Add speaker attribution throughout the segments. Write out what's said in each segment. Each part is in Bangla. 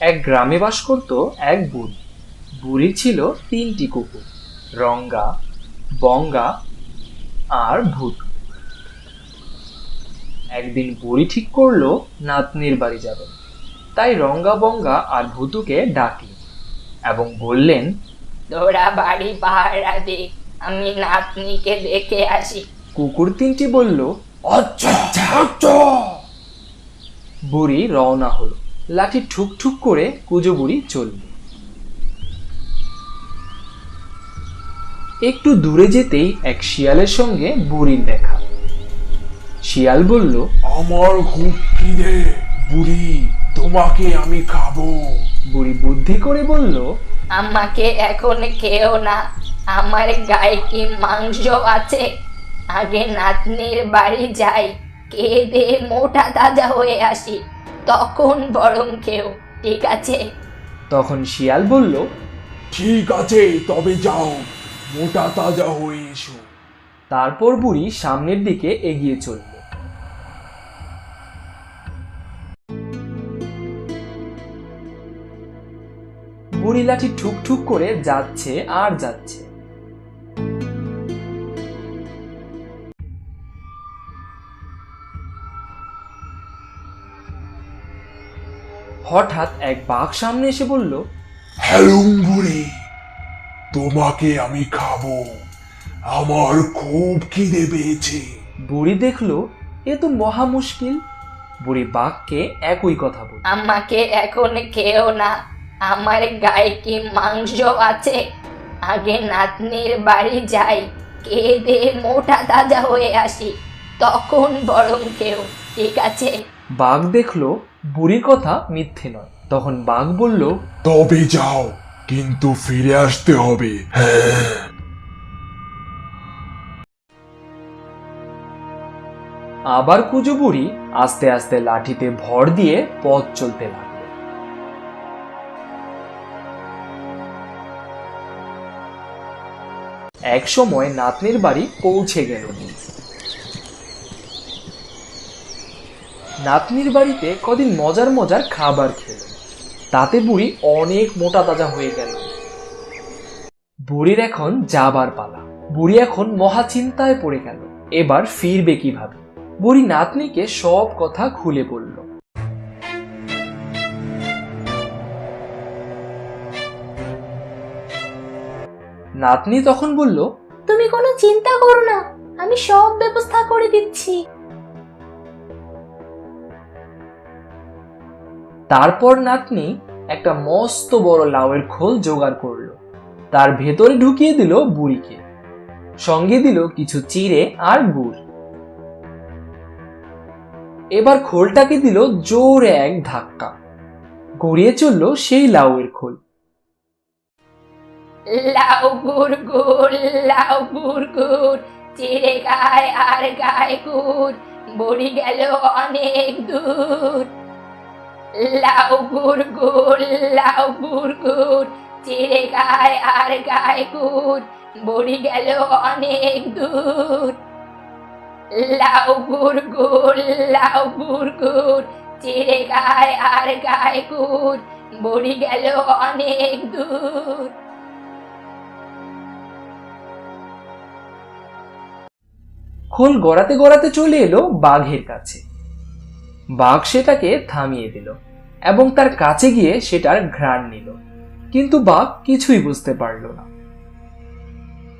Speaker 1: এক গ্রামে বাস করত এক বুড়ি। বুড়ির ছিল তিনটি কুকুর রঙ্গা বঙ্গা আর ভূত। একদিন বুড়ি ঠিক করল নাতনির বাড়ি যাবে। তাই রঙ্গা বঙ্গা আর ভূতুকে ডাকলেন এবং বললেন
Speaker 2: তোরা বাড়ি পাহারা দে আমি নাতনিকে দেখে আসি।
Speaker 1: কুকুর তিনটি বলল
Speaker 3: আচ্ছা। আচ্ছা।
Speaker 1: বুড়ি রওনা হলো। লাঠি ঠুক ঠুক করে কুজো বুড়ি চলল একটু দূরে যেতেই এক শিয়ালের সঙ্গে বুড়ির দেখা। শিয়াল বলল
Speaker 3: আমার খুব খিদে বুড়ি তোমাকে আমি খাব।
Speaker 1: বুড়ি বুদ্ধি করে বলল
Speaker 2: আমাকে এখন খেও না আমার গায়ে কি মাংস আছে? আগে নাতনির বাড়ি যাই খেয়ে দিয়ে মোটা তাজা হয়ে আসি। তখন বরং কেউ ঠিক আছে?
Speaker 1: তখন শিয়াল বলল
Speaker 3: ঠিক আছে তবে যাও মোটা তাজা হয়ে এসো।
Speaker 1: তারপর বুড়ি সামনের দিকে এগিয়ে চলল। বুড়ি লাঠি ঠুক ঠুক করে যাচ্ছে আর যাচ্ছে। হঠাৎ এক বাঘ সামনে এসে বলল
Speaker 3: হ্যালুম বুড়ি তোমাকে আমি খাব। আমার খুব খিদে পেয়েছে।
Speaker 1: বুড়ি দেখল এ তো মহা মুশকিল। বুড়ি বাঘকে একই কথা বলল।
Speaker 2: আমাকে এখন খেও না। আমার গায়ে কি মাংস আছে? আগে নাতনির বাড়ি যাই খেয়ে দিয়ে মোটা তাজা হয়ে আসি। তখন বরং কেউ ঠিক আছে?
Speaker 1: বাঘ দেখল বুড়ি কথা মিথ্যে নয়। তখন বাঘ বলল
Speaker 3: তবে যাও কিন্তু ফিরে আসতে হবে। হ্যাঁ
Speaker 1: আবার কুজো বুড়ি আস্তে আস্তে লাঠিতে ভর দিয়ে পথ চলতে লাগল। এক সময় নাতনির বাড়ি পৌঁছে গেল নাতনির বাড়িতে কদিন মজার মজার খাবার খেল। তাতে বুড়ি অনেক মোটা তাজা হয়ে গেল। বুড়ির এখন যাবার পালা। বুড়ি এখন মহা চিন্তায় পড়ে গেল। এবার ফিরবে কীভাবে? বুড়ি নাতনিকে সব কথা খুলে বলল। নাতনি তখন বলল,
Speaker 2: তুমি কোনো চিন্তা করো না। আমি সব ব্যবস্থা করে দিচ্ছি।
Speaker 1: তারপর নাতনি একটা মস্ত বড় লাউয়ের খোল জোগাড় করল। তার ভেতরে ঢুকিয়ে দিল বুড়িকে। সঙ্গে দিল কিছু চিড়ে আর গুড়। এবার খোলটাকে দিল জোরে এক ধাক্কা। গড়িয়ে চলল সেই লাউয়ের খোল।
Speaker 2: লাউ গুড় গুড়, লাউ গুড় গুড়, চিড়ে গায় আর গায়ে গুড়, বড়ি গেল অনেক দূর। লাউ গুড় লাউ গুড় গুড়, চিড়ে গায় আর গায়ে গুড়, বড়ি গেল অনেক দূর। লাউ গুড় গুড়, লাউ গুড় গুড়, চিড়ে গায় আর গায়ে গুড়, বড়ি গেল অনেক দূর।
Speaker 1: খোল গড়াতে গড়াতে চলে এলো বাঘের কাছে। বাঘ সেটাকে থামিয়ে দিল এবং তার কাছে গিয়ে সেটার ঘ্রাণ নিল। কিন্তু বাঘ কিছুই বুঝতে পারল না।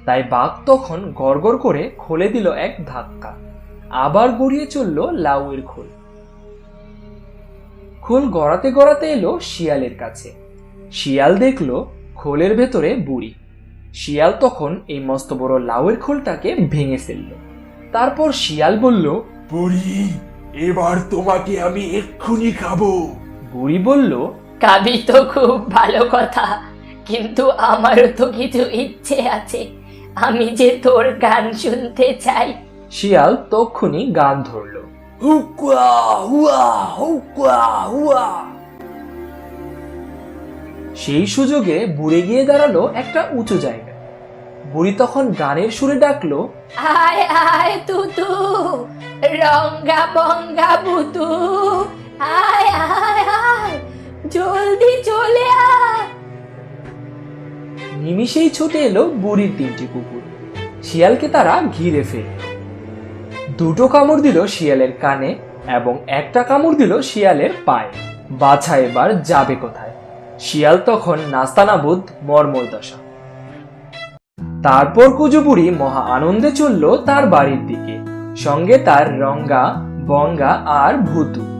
Speaker 1: তাই বাঘ তখন গড়গড় করে খোলে দিল এক ধাক্কা। আবার গড়িয়ে চলল লাউয়ের খোল। খোল গড়াতে গড়াতে এলো শিয়ালের কাছে। শিয়াল দেখল খোলের ভেতরে বুড়ি। শিয়াল তখন এই মস্ত বড় লাউয়ের খোলটাকে ভেঙে ফেলল। তারপর শিয়াল বলল,
Speaker 3: বুড়ি! এবার তোমাকে আমি এক্ষুনি খাব।
Speaker 2: বুড়ি বলল কাবি তো খুব ভালো কথা কিন্তু আমারও তো কিছু ইচ্ছে আছে। আমি যে তোর গান শুনতে চাই।
Speaker 1: শিয়াল তক্ষুনি গান ধরল।
Speaker 3: হুকুয়া হুয়া হুকুয়া হুয়া।
Speaker 1: সেই সুযোগে বুড়ে গিয়ে দাঁড়াল একটা উঁচু জায়গায়। বুড়ি তখন গানের সুরে ডাকলো
Speaker 2: আয় আয় তুতু। রঙ্গা বঙ্গা বুতু আয় আয় আয়, জলদি চলে আয়।
Speaker 1: নিমিষেই ছুটে এলো বুড়ির তিনটি কুকুর। শিয়ালকে তারা ঘিরে ফেলল দুটো কামড় দিল শিয়ালের কানে এবং একটা কামড় দিল শিয়ালের পায়ে। বাছা এবার যাবে কোথায়? শিয়াল তখন নাস্তানাবুদ মর্মর দশা। তারপর কুজুবুড়ি মহা আনন্দে চলল তার বাড়ির দিকে। সঙ্গে তার রঙ্গা বঙ্গা আর ভুতু।